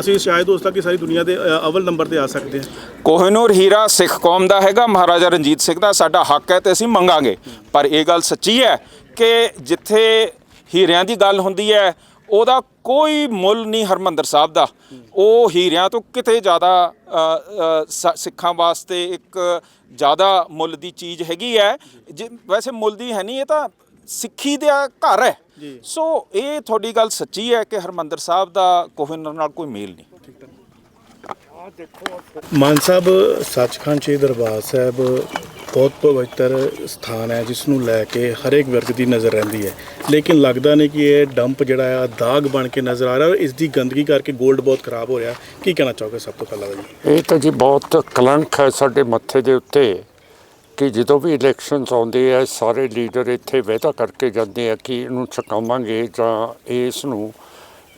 ਅਸੀਂ ਸ਼ਾਇਦ ਉਸ ਤੱਕ ਕਿ ਸਾਰੀ ਦੁਨੀਆ ਦੇ ਅਵਲ ਨੰਬਰ ਤੇ ਆ ਸਕਦੇ ਹਾਂ। ਕੋਹਿਨੂਰ ਹੀਰਾ ਸਿੱਖ ਕੌਮ ਦਾ ਹੈਗਾ ਮਹਾਰਾਜਾ ਰਣਜੀਤ ਸਿੰਘ ਦਾ ਸਾਡਾ ਹੱਕ ਹੈ ਤੇ ਅਸੀਂ ਮੰਗਾਂਗੇ। ਪਰ ਇਹ ਗੱਲ ਸੱਚੀ ਹੈ ਕਿ ਜਿੱਥੇ ਹੀਰਿਆਂ ਦੀ ਗੱਲ ਹੁੰਦੀ ਹੈ ਉਹਦਾ ਕੋਈ ਮੁੱਲ ਨਹੀਂ ਹਰਮੰਦਰ ਸਾਹਿਬ ਦਾ। ਉਹ ਹੀਰਿਆਂ ਤੋਂ ਕਿਤੇ ਜ਼ਿਆਦਾ ਸਿੱਖਾਂ ਵਾਸਤੇ ਇੱਕ ਜ਼ਿਆਦਾ ਮੁੱਲ ਦੀ ਚੀਜ਼ ਹੈਗੀ ਹੈ। ਜੇ- ਵੈਸੇ ਮੁੱਲ ਦੀ ਹੈ ਨਹੀਂ ਇਹ ਤਾਂ ਸਿੱਖੀ ਦਾ ਘਰ ਹੈ। ਸੋ ਇਹ ਤੁਹਾਡੀ ਗੱਲ ਸੱਚੀ ਹੈ ਕਿ ਹਰਮੰਦਰ ਸਾਹਿਬ ਦਾ ਕੋਈ ਨਾਲ ਕੋਈ ਮੇਲ ਨਹੀਂ। ਮਾਨ ਸਾਹਿਬ, ਸੱਚਖੰਡ ਸ੍ਰੀ ਦਰਬਾਰ ਸਾਹਿਬ ਬਹੁਤ ਪਵਿੱਤਰ ਸਥਾਨ ਹੈ, ਜਿਸ ਨੂੰ ਲੈ ਕੇ ਹਰੇਕ ਵਰਗ ਦੀ ਨਜ਼ਰ ਰਹਿੰਦੀ ਹੈ। ਲੇਕਿਨ ਲੱਗਦਾ ਨਹੀਂ ਕਿ ਇਹ ਡੰਪ ਜਿਹੜਾ ਆ, ਦਾਗ ਬਣ ਕੇ ਨਜ਼ਰ ਆ ਰਿਹਾ ਔਰ ਇਸ ਦੀ ਗੰਦਗੀ ਕਰਕੇ 골ਡ ਬਹੁਤ ਖਰਾਬ ਹੋ ਰਿਹਾ। ਕੀ ਕਹਿਣਾ ਚਾਹੋਗੇ ਸਭ ਤੋਂ ਪਹਿਲਾਂ ਜੀ? ਇਹ ਤਾਂ ਜੀ ਬਹੁਤ ਕਲੰਕ ਹੈ ਸਾਡੇ ਮੱਥੇ ਦੇ ਉੱਤੇ ਕਿ ਜਦੋਂ ਵੀ ਇਲੈਕਸ਼ਨਸ ਆਉਂਦੇ ਆ, ਸਾਰੇ ਲੀਡਰ ਇੱਥੇ ਵਾਅਦਾ ਕਰਕੇ ਜਾਂਦੇ ਆ ਕਿ ਇਹਨੂੰ ਚੁਕਾਵਾਂਗੇ ਜਾਂ ਇਸ ਨੂੰ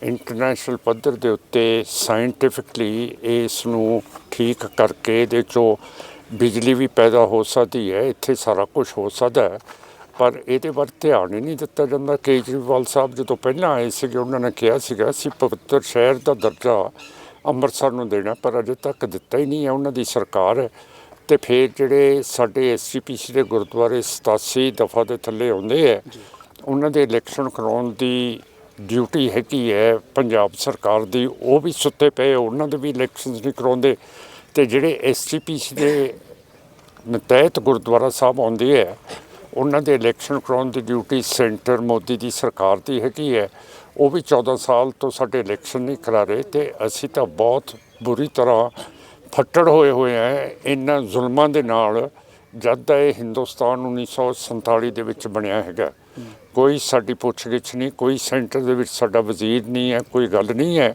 ਇੰਟਰਨੈਸ਼ਨਲ ਪੱਧਰ ਦੇ ਉੱਤੇ ਸਾਇੰਟੀਫਿਕਲੀ ਇਸ ਨੂੰ ਠੀਕ ਕਰਕੇ ਇਹਦੇ ਚੋਂ ਬਿਜਲੀ ਵੀ ਪੈਦਾ ਹੋ ਸਕਦੀ ਹੈ ਇੱਥੇ ਸਾਰਾ ਕੁਝ ਹੋ ਸਕਦਾ ਹੈ। ਪਰ ਇਹਦੇ ਵੱਲ ਧਿਆਨ ਹੀ ਨਹੀਂ ਦਿੱਤਾ ਜਾਂਦਾ। ਕੇਜਰੀਵਾਲ ਸਾਹਿਬ ਜਦੋਂ ਪਹਿਲਾਂ ਆਏ ਸੀਗੇ ਉਹਨਾਂ ਨੇ ਕਿਹਾ ਸੀਗਾ ਅਸੀਂ ਪਵਿੱਤਰ ਸ਼ਹਿਰ ਦਾ ਦਰਜਾ ਅੰਮ੍ਰਿਤਸਰ ਨੂੰ ਦੇਣਾ ਪਰ ਅਜੇ ਤੱਕ ਦਿੱਤਾ ਹੀ ਨਹੀਂ ਹੈ। ਉਹਨਾਂ ਦੀ ਸਰਕਾਰ ਤੇ ਫਿਰ ਜਿਹੜੇ ਸਾਡੇ ਐਸਜੀਪੀਸੀ ਦੇ ਗੁਰਦੁਆਰੇ 87 ਦਫਾ ਦੇ ਥੱਲੇ ਆਉਂਦੇ ਹੈ ਉਹਨਾਂ ਦੇ ਇਲੈਕਸ਼ਨ ਕਰਾਉਣ ਦੀ ਡਿਊਟੀ ਹੈਗੀ ਹੈ ਪੰਜਾਬ ਸਰਕਾਰ ਦੀ, ਉਹ ਵੀ ਸੁੱਤੇ ਪਏ, ਉਹਨਾਂ ਦੇ ਵੀ ਇਲੈਕਸ਼ਨਸ ਨਹੀਂ ਕਰਾਉਂਦੇ ਤੇ ਜਿਹੜੇ ਐਸਜੀਪੀਸੀ ਦੇ ਨਤਹਿਤ ਗੁਰਦੁਆਰਾ ਸਾਹਿਬ ਆਉਂਦੇ ਹੈ, ਉਹਨਾਂ ਦੇ ਇਲੈਕਸ਼ਨ ਕਰਾਉਣ ਦੀ ਡਿਊਟੀ ਸੈਂਟਰ ਮੋਦੀ ਦੀ ਸਰਕਾਰ ਦੀ ਹੈਗੀ ਹੈ, ਉਹ ਵੀ 14 ਸਾਲ ਤੋਂ ਸਾਡੇ ਇਲੈਕਸ਼ਨ ਨਹੀਂ ਕਰਾ ਰਹੇ ਤੇ ਅਸੀਂ ਤਾਂ ਬਹੁਤ ਬੁਰੀ ਤਰ੍ਹਾਂ ਫੱਟੜ ਹੋਏ ਹੋਏ ਆ ਇਹਨਾਂ ਜ਼ੁਲਮਾਂ ਦੇ ਨਾਲ ਜਦ ਦਾ ਇਹ ਹਿੰਦੁਸਤਾਨ 1947 ਦੇ ਵਿੱਚ ਬਣਿਆ ਹੈਗਾ ਕੋਈ ਸਾਡੀ ਪੁੱਛਗਿੱਛ ਨਹੀਂ ਕੋਈ ਸੈਂਟਰ ਦੇ ਵਿੱਚ ਸਾਡਾ ਵਜ਼ੀਰ ਨਹੀਂ ਹੈ ਕੋਈ ਗੱਲ ਨਹੀਂ ਹੈ।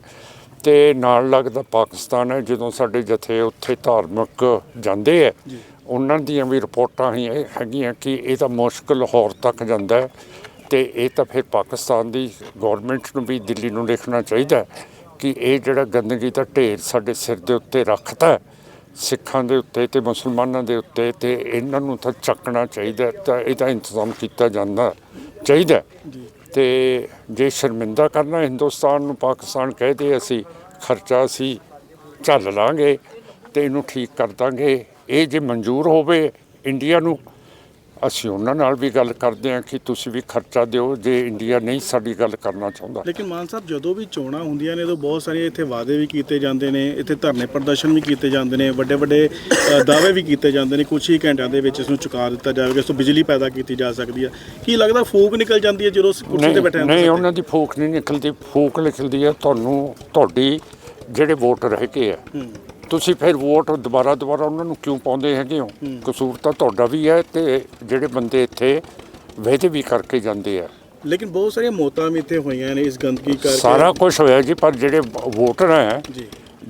ਤੇ ਨਾਲ ਲੱਗਦਾ ਪਾਕਿਸਤਾਨ ਹੈ ਜਦੋਂ ਸਾਡੇ ਜਥੇ ਉੱਥੇ ਧਾਰਮਿਕ ਜਾਂਦੇ ਹੈ ਉਹਨਾਂ ਦੀਆਂ ਵੀ ਰਿਪੋਰਟਾਂ ਹੀ ਹੈਗੀਆਂ ਕਿ ਇਹ ਤਾਂ ਮੁਸ਼ਕਲ ਲਾਹੌਰ ਤੱਕ ਜਾਂਦਾ ਹੈ। ਤੇ ਇਹ ਤਾਂ ਫਿਰ ਪਾਕਿਸਤਾਨ ਦੀ ਗਵਰਨਮੈਂਟ ਨੂੰ ਵੀ ਦਿੱਲੀ ਨੂੰ ਲਿਖਣਾ ਚਾਹੀਦਾ ਹੈ ਕਿ ਇਹ ਜਿਹੜਾ ਗੰਦਗੀ ਦਾ ਢੇਰ ਸਾਡੇ ਸਿਰ ਦੇ ਉੱਤੇ ਰੱਖਤਾ ਸਿੱਖਾਂ ਦੇ ਉੱਤੇ ਤੇ ਮੁਸਲਮਾਨਾਂ ਦੇ ਉੱਤੇ ਤੇ ਇਹਨਾਂ ਨੂੰ ਤਾਂ ਚੱਕਣਾ ਚਾਹੀਦਾ ਤਾਂ ਇਹਦਾ ਇੰਤਜ਼ਾਮ ਕੀਤਾ ਜਾਂਦਾ ਚਾਹੀਦਾ ਹੈ। ਤੇ ਜੇ ਸ਼ਰਮਿੰਦਾ ਕਰਨਾ ਹਿੰਦੁਸਤਾਨ ਨੂੰ ਪਾਕਿਸਤਾਨ ਕਹਦੇ ਅਸੀਂ ਖਰਚਾ ਅਸੀਂ ਝੱਲ ਲਾਂਗੇ ਤੇ ਇਹਨੂੰ ਠੀਕ ਕਰ ਦਾਂਗੇ, ਇਹ ਜੇ ਮਨਜ਼ੂਰ ਹੋਵੇ ਇੰਡੀਆ ਨੂੰ ਅਸੀਂ ਉਹਨਾਂ ਨਾਲ ਵੀ ਗੱਲ ਕਰਦੇ ਹਾਂ ਕਿ ਤੁਸੀਂ ਵੀ ਖਰਚਾ ਦਿਓ ਜੇ ਇੰਡੀਆ ਨਹੀਂ ਸਾਡੀ ਗੱਲ ਕਰਨਾ ਚਾਹੁੰਦਾ। ਲੇਕਿਨ ਮਾਨ ਸਾਹਿਬ ਜਦੋਂ ਵੀ ਚੋਣਾਂ ਹੁੰਦੀਆਂ ਨੇ ਤਾਂ ਬਹੁਤ ਸਾਰੇ ਇੱਥੇ ਵਾਅਦੇ ਵੀ ਕੀਤੇ ਜਾਂਦੇ ਨੇ ਇੱਥੇ ਧਰਨੇ ਪ੍ਰਦਰਸ਼ਨ ਵੀ ਕੀਤੇ ਜਾਂਦੇ ਨੇ ਵੱਡੇ ਵੱਡੇ ਦਾਅਵੇ ਵੀ ਕੀਤੇ ਜਾਂਦੇ ਨੇ ਕੁਝ ਹੀ ਘੰਟਿਆਂ ਦੇ ਵਿੱਚ ਇਸ ਨੂੰ ਚੁਕਾ ਦਿੱਤਾ ਜਾਵੇਗਾ ਇਸ ਤੋਂ ਬਿਜਲੀ ਪੈਦਾ ਕੀਤੀ ਜਾ ਸਕਦੀ ਹੈ। ਕੀ ਲੱਗਦਾ ਫੂਕ ਨਿਕਲ ਜਾਂਦੀ ਹੈ ਜਦੋਂ ਕੁਰਸੀ ਤੇ ਬੈਠੇ ਨਹੀਂ ਉਹਨਾਂ ਦੀ ਫੂਕ ਨਹੀਂ ਨਿਕਲਦੀ ਫੂਕ ਨਿਕਲਦੀ ਹੈ ਤੁਹਾਨੂੰ ਤੁਹਾਡੀ ਜਿਹੜੇ ਵੋਟਰ ਹੈਗੇ ਆ ਤੁਸੀਂ ਫਿਰ ਵੋਟ ਦੁਬਾਰਾ ਦੁਬਾਰਾ ਉਹਨਾਂ ਨੂੰ ਕਿਉਂ ਪਾਉਂਦੇ ਹੈਗੇ ਹੋ? ਕਸੂਰ ਤਾਂ ਤੁਹਾਡਾ ਵੀ ਹੈ ਤੇ ਜਿਹੜੇ ਬੰਦੇ ਇੱਥੇ ਵਾਅਦੇ ਵੀ ਕਰਕੇ ਜਾਂਦੇ ਆ। ਲੇਕਿਨ ਬਹੁਤ ਸਾਰੀਆਂ ਮੌਤਾਂ ਵੀ ਇੱਥੇ ਹੋਈਆਂ ਨੇ ਇਸ ਗੰਦਗੀ ਕਰਕੇ। ਸਾਰਾ ਕੁਝ ਹੋਇਆ ਜੀ ਪਰ ਜਿਹੜੇ ਵੋਟਰ ਹੈ ਜੀ।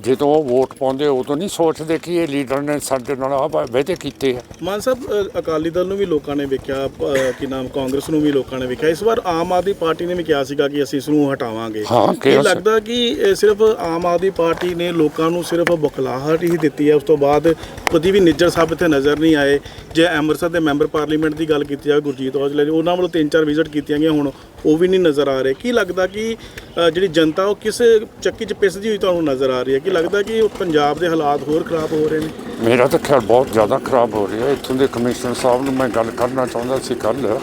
ਜਦੋਂ ਉਹ ਵੋਟ ਪਾਉਂਦੇ ਉਦੋਂ ਨਹੀਂ ਸੋਚਦੇ ਕਿ ਇਹ ਲੀਡਰ ਨੇ ਸਾਡੇ ਨਾਲ ਆਹ ਵਾਅਦੇ ਕੀਤੇ ਆ। ਮਾਨ ਸਾਹਿਬ ਅ, ਅਕਾਲੀ ਦਲ ਨੂੰ ਵੀ ਲੋਕਾਂ ਨੇ ਵੇਖਿਆ ਅ, ਕੀ ਨਾਮ ਕਾਂਗਰਸ ਨੂੰ ਵੀ ਲੋਕਾਂ ਨੇ ਵੇਖਿਆ। ਇਸ ਵਾਰ ਆਮ ਆਦਮੀ ਪਾਰਟੀ ਨੇ ਵੀ ਕਿਹਾ ਸੀਗਾ ਕਿ ਅਸੀਂ ਇਸ ਨੂੰ ਹਟਾਵਾਂਗੇ। ਹਾਂ, ਕੀ ਕਿਹਾ ਸੀ। ਲੱਗਦਾ ਕਿ ਇਹ ਸਿਰਫ ਆਮ ਆਦਮੀ ਪਾਰਟੀ ਨੇ ਲੋਕਾਂ ਨੂੰ ਸਿਰਫ ਬੁਖਲਾਹਟ ਹੀ ਦਿੱਤੀ ਹੈ। ਉਸ ਤੋਂ ਬਾਅਦ ਕਦੀ ਵੀ ਨਿੱਜਰ ਸਾਹਿਬ ਇੱਥੇ ਨਜ਼ਰ ਨਹੀਂ ਆਏ। ਜੇ ਅੰਮ੍ਰਿਤਸਰ ਦੇ ਮੈਂਬਰ ਪਾਰਲੀਮੈਂਟ ਦੀ ਗੱਲ ਕੀਤੀ ਜਾਵੇ ਗੁਰਜੀਤ ਔਜਲਾ ਜੀ ਉਹਨਾਂ ਵੱਲੋਂ ਤਿੰਨ ਚਾਰ ਵਿਜ਼ਿਟ ਕੀਤੀਆਂ ਗਈਆਂ। ਹੁਣ ਉਹ ਵੀ ਨਹੀਂ ਨਜ਼ਰ ਆ ਰਹੇ। ਕੀ ਲੱਗਦਾ ਕਿ ਅ, ਜਿਹੜੀ ਜਨਤਾ ਉਹ ਕਿਸ ਚੱਕੀ 'ਚ ਪਿਸਦੀ ਹੋਈ ਤੁਹਾਨੂੰ ਨਜ਼ਰ ਆ ਰਹੀ ਹੈ? ਕੀ ਲੱਗਦਾ ਕਿ ਉਹ ਪੰਜਾਬ ਦੇ ਹਾਲਾਤ ਹੋਰ ਖਰਾਬ ਹੋ ਰਹੇ ਨੇ? ਮੇਰਾ ਤਾਂ ਖਿਆਲ ਬਹੁਤ ਜ਼ਿਆਦਾ ਖਰਾਬ ਹੋ ਰਿਹਾ। ਇੱਥੋਂ ਦੇ ਕਮਿਸ਼ਨਰ ਸਾਹਿਬ ਨੂੰ ਮੈਂ ਗੱਲ ਕਰਨਾ ਚਾਹੁੰਦਾ ਸੀ ਕੱਲ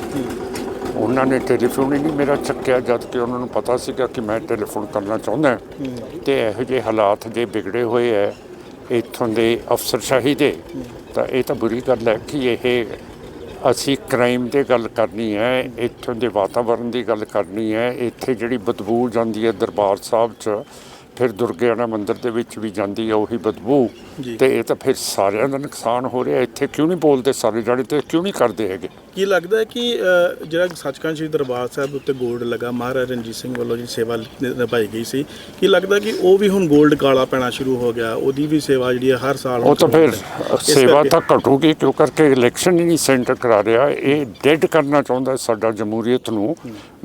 ਉਹਨਾਂ ਨੇ ਟੈਲੀਫੋਨ ਹੀ ਨਹੀਂ ਮੇਰਾ ਚੱਕਿਆ ਜਦ ਕਿ ਉਹਨਾਂ ਨੂੰ ਪਤਾ ਸੀਗਾ ਕਿ ਮੈਂ ਟੈਲੀਫੋਨ ਕਰਨਾ ਚਾਹੁੰਦਾ। ਤੇ ਇਹੋ ਜਿਹੇ ਹਾਲਾਤ ਜੇ ਵਿਗੜੇ ਹੋਏ ਐ ਇੱਥੋਂ ਦੇ ਅਫਸਰਸ਼ਾਹੀ ਦੇ ਤਾਂ ਇਹ ਤਾਂ ਬੁਰੀ ਗੱਲ ਹੈ ਕਿ ਇਹ ਅਸੀਂ ਕ੍ਰਾਈਮ ਦੀ ਗੱਲ ਕਰਨੀ ਹੈ, ਇੱਥੋਂ ਦੇ ਵਾਤਾਵਰਣ ਦੀ ਗੱਲ ਕਰਨੀ ਹੈ, ਇੱਥੇ ਜਿਹੜੀ ਬਦਬੂ ਜਾਂਦੀ ਹੈ ਦਰਬਾਰ ਸਾਹਿਬ 'ਚ ਫਿਰ ਦੁਰਗਿਆਣਾ ਮੰਦਿਰ ਦੇ ਵਿੱਚ ਵੀ ਜਾਂਦੀ ਹੈ ਉਹੀ ਬਦਬੂ। ਤੇ ਇਹ ਤਾਂ ਫਿਰ ਸਾਰਿਆਂ ਦਾ ਨੁਕਸਾਨ ਹੋ ਰਿਹਾ। ਇੱਥੇ ਕਿਉਂ ਨਹੀਂ ਬੋਲਦੇ ਸਾਰੇ ਜਾਣੇ? ਤੇ ਕਿਉਂ ਨਹੀਂ ਕਰਦੇ ਹੈਗੇ? ਕੀ ਲੱਗਦਾ ਹੈ ਕਿ ਜਿਹੜਾ ਸੱਚਖੰਡ ਸ੍ਰੀ ਦਰਬਾਰ ਸਾਹਿਬ ਉੱਤੇ 골ਡ ਲੱਗਾ ਮਹਾਰਾਜ ਰਣਜੀਤ ਸਿੰਘ ਵੱਲੋਂ ਜੀ ਸੇਵਾ ਨਿਭਾਈ ਗਈ ਸੀ ਕੀ ਲੱਗਦਾ ਕਿ ਉਹ ਵੀ ਹੁਣ 골ਡ ਕਾਲਾ ਪੈਣਾ ਸ਼ੁਰੂ ਹੋ ਗਿਆ? ਉਹਦੀ ਵੀ ਸੇਵਾ ਜਿਹੜੀ ਹੈ ਹਰ ਸਾਲ ਉਹ ਤਾਂ ਫਿਰ ਸੇਵਾ ਤਾਂ ਘਟੂਗੀ ਕਿਉਂ ਕਰਕੇ ਇਲੈਕਸ਼ਨ ਹੀ ਨਹੀਂ ਸੈਂਟਰ ਕਰਾ ਰਿਹਾ? ਇਹ ਡੈਡ ਕਰਨਾ ਚਾਹੁੰਦਾ ਸਾਡਾ ਜਮਹੂਰੀਅਤ ਨੂੰ।